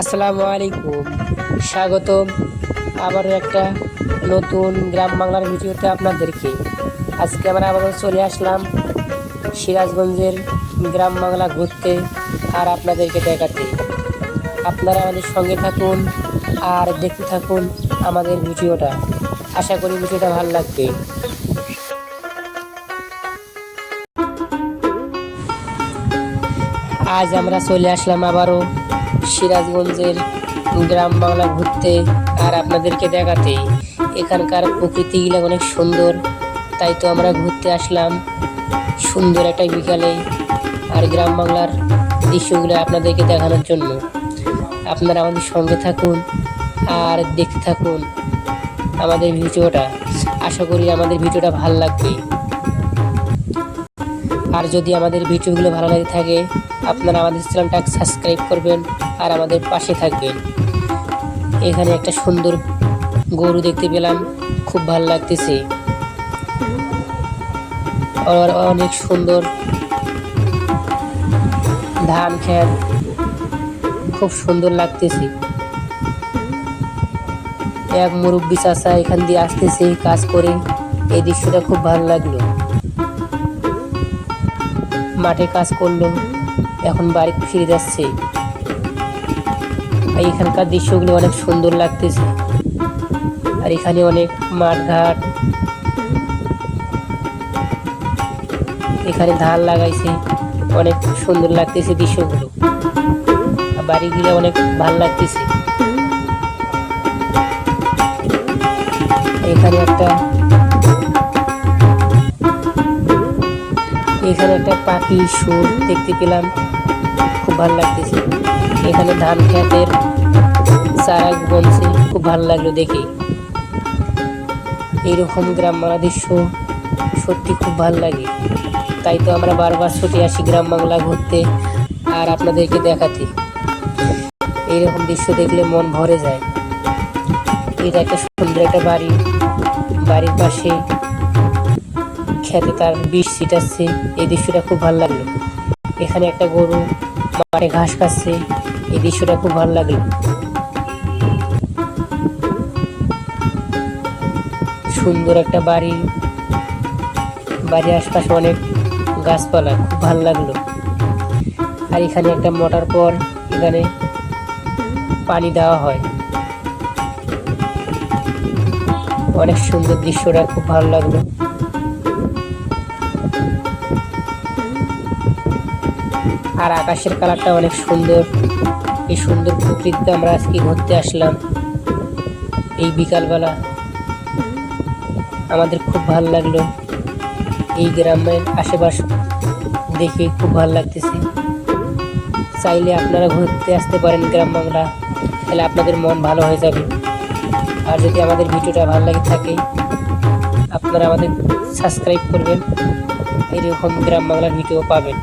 আসসালামু আলাইকুম। স্বাগতম আবারও একটা নতুন গ্রাম বাংলার ভিডিওতে আপনাদেরকে। আজকে আমরা আবারও চলে আসলাম সিরাজগঞ্জের গ্রাম বাংলা ঘুরতে আর আপনাদেরকে দেখাতে। আপনারা আমাদের সঙ্গে থাকুন আর দেখতে থাকুন আমাদের ভিডিওটা। আশা করি ভিডিওটা ভালো লাগবে। আজ আমরা চলে আসলাম আবারও সিরাজগঞ্জের গ্রাম বাংলা ঘুরতে আর আপনাদেরকে দেখাতে, এখানকার প্রকৃতিগুলো অনেক সুন্দর। তাই তো আমরা ঘুরতে আসলাম সুন্দর একটা বিকালে আর গ্রাম বাংলার দৃশ্যগুলো আপনাদেরকে দেখানোর জন্য। আপনারা আমাদের সঙ্গে থাকুন আর দেখতে থাকুন আমাদের ভিডিওটা। আশা করি আমাদের ভিডিওটা ভালো লাগবে। আর যদি আমাদের ভিডিওগুলো ভালো লাগে থাকে আপনারা আমাদের চ্যানেলটা সাবস্ক্রাইব করবেন আর আমাদের পাশে থাকবেন। এখানে একটা সুন্দর গরু দেখতে পেলাম, খুব ভালো লাগতেছে। অনেক সুন্দর ধান খেত, খুব সুন্দর লাগতেছে। এক মুরব্বী চাষা এখান দিয়ে আসতেছে কাজ করে, এই দৃশ্যটা খুব ভালো লাগল। মাঠে কাজ করল। এখন বাড়ি ফিরে যাচ্ছে। আর এখানকার দৃশ্যগুলো অনেক সুন্দর লাগতেছে। আর এখানে অনেক মাঠ ঘাট। এখানে ধান লাগাইছে। অনেক সুন্দর লাগতেছে দৃশ্যগুলো। বাড়িগুলো অনেক ভালো লাগতেছে। এখানে একটা এখানে একটা পাখি সুর দেখতে পেলাম। খুব ভালো লাগতেছে। এখানে ধান খেতের চারা বনছে খুব ভালো লাগল দেখে। এইরকম গ্রাম বাংলা দৃশ্য সত্যি খুব ভালো লাগে। তাই তো আমরা বারবার ছুটে আসি গ্রাম বাংলা ঘুরতে আর আপনাদেরকে দেখাতে। এইরকম দৃশ্য দেখলে মন ভরে যায়। এটা একটা সুন্দর একটা বাড়ি। বাড়ির পাশে খেতে তার বিষ ছিটাচ্ছে, এই দৃশ্যটা খুব ভালো লাগল। এখানে একটা গরু মাঠে ঘাস খাচ্ছে, এই দৃশ্যটা খুব ভালো লাগল। সুন্দর একটা বাড়ি, বাড়ির আশপাশে অনেক গাছপালা, খুব ভালো লাগল। আর এখানে একটা মোটর পর এখানে পানি দেওয়া হয়। অনেক সুন্দর দৃশ্যটা, খুব ভালো লাগল। আর আকাশের কালারটা অনেক সুন্দর। এই সুন্দর প্রকৃতিতে আমরা আজকে ঘুরতে আসলাম। এই বিকালবেলা। আমাদের খুব ভালো লাগল। এই গ্রামের আশেপাশ দেখে খুব ভালো লাগতেছে। চাইলে আপনারা ঘুরতে আসতে পারেন গ্রাম বাংলা। তাহলে আপনাদের মন ভালো হয়ে যাবে। আর যদি আমাদের ভিডিওটা ভালো লাগে থাকে, আপনারা আমাদের সাবস্ক্রাইব করবেন। এরকম গ্রাম বাংলার ভিডিও পাবেন।